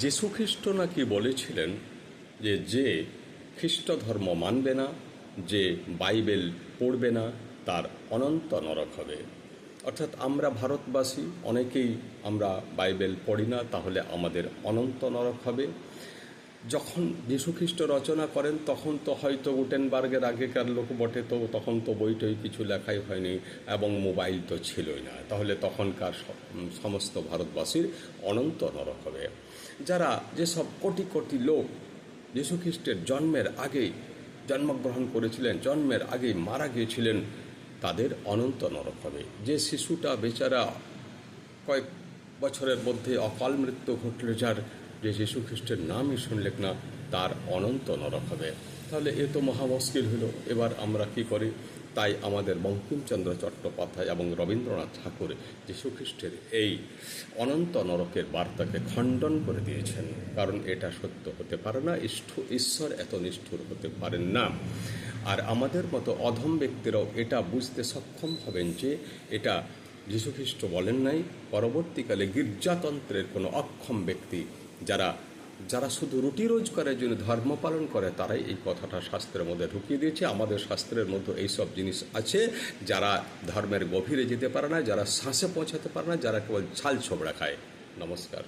যীশু খ্রিস্ট নাকি বলেছিলেন যে যে খ্রিস্ট ধর্ম মানবে না, যে বাইবেল পড়বে না, তার অনন্ত নরক হবে। অর্থাৎ আমরা ভারতবাসী, অনেকেই আমরা বাইবেল পড়ি না, তাহলে আমাদের অনন্ত নরক হবে। যখন যীশুখ্রিস্ট রচনা করেন, তখন তো হয়তো গুটেনবার্গের আগেকার লোক বটে, তো তখন তো বইটই কিছু লেখাই হয়নি এবং মোবাইল তো ছিলই না। তাহলে তখনকার সমস্ত ভারতবাসীর অনন্ত নরক হবে। যারা যেসব কোটি কোটি লোক যীশুখ্রিস্টের জন্মের আগেই জন্মগ্রহণ করেছিলেন, জন্মের আগেই মারা গিয়েছিলেন, তাদের অনন্ত নরক হবে। যে শিশুটা বেচারা কয়েক বছরের মধ্যে অকাল মৃত্যু ঘটলে, যার যে যীশু খ্রিস্টের নামই শুনলেক না, তার অনন্ত নরক হবে। তাহলে এ তো মহা মুশকিল হলো এবার আমরা কি করি? তাই আমাদের বঙ্কিমচন্দ্র চট্টোপাধ্যায় এবং রবীন্দ্রনাথ ঠাকুর যীশু খ্রিস্টের এই অনন্ত নরকের বার্তাকে খণ্ডন করে দিয়েছেন। কারণ এটা সত্য হতে পারে না ঈশ্বর এত নিষ্ঠুর হতে পারেন না। আর আমাদের মতো অধম ব্যক্তিরাও এটা বুঝতে সক্ষম হবেন যে এটা যীশুখ্রিস্ট বলেন নাই, পরবর্তীকালে গির্জাতন্ত্রের কোনো অক্ষম ব্যক্তি যারা যারা শুধু রুটি রোজগারের জন্য ধর্ম পালন করে, তারাই এই কথাটা শাস্ত্রের মধ্যে ঢুকিয়ে দিয়েছে। আমাদের শাস্ত্রের মধ্যে এইসব জিনিস আছে। যারা ধর্মের গভীরে যেতে পারে না, যারা শ্বাসে পৌঁছাতে পারে না, যারা কেবল ছাল ছোবড়া খায়। নমস্কার।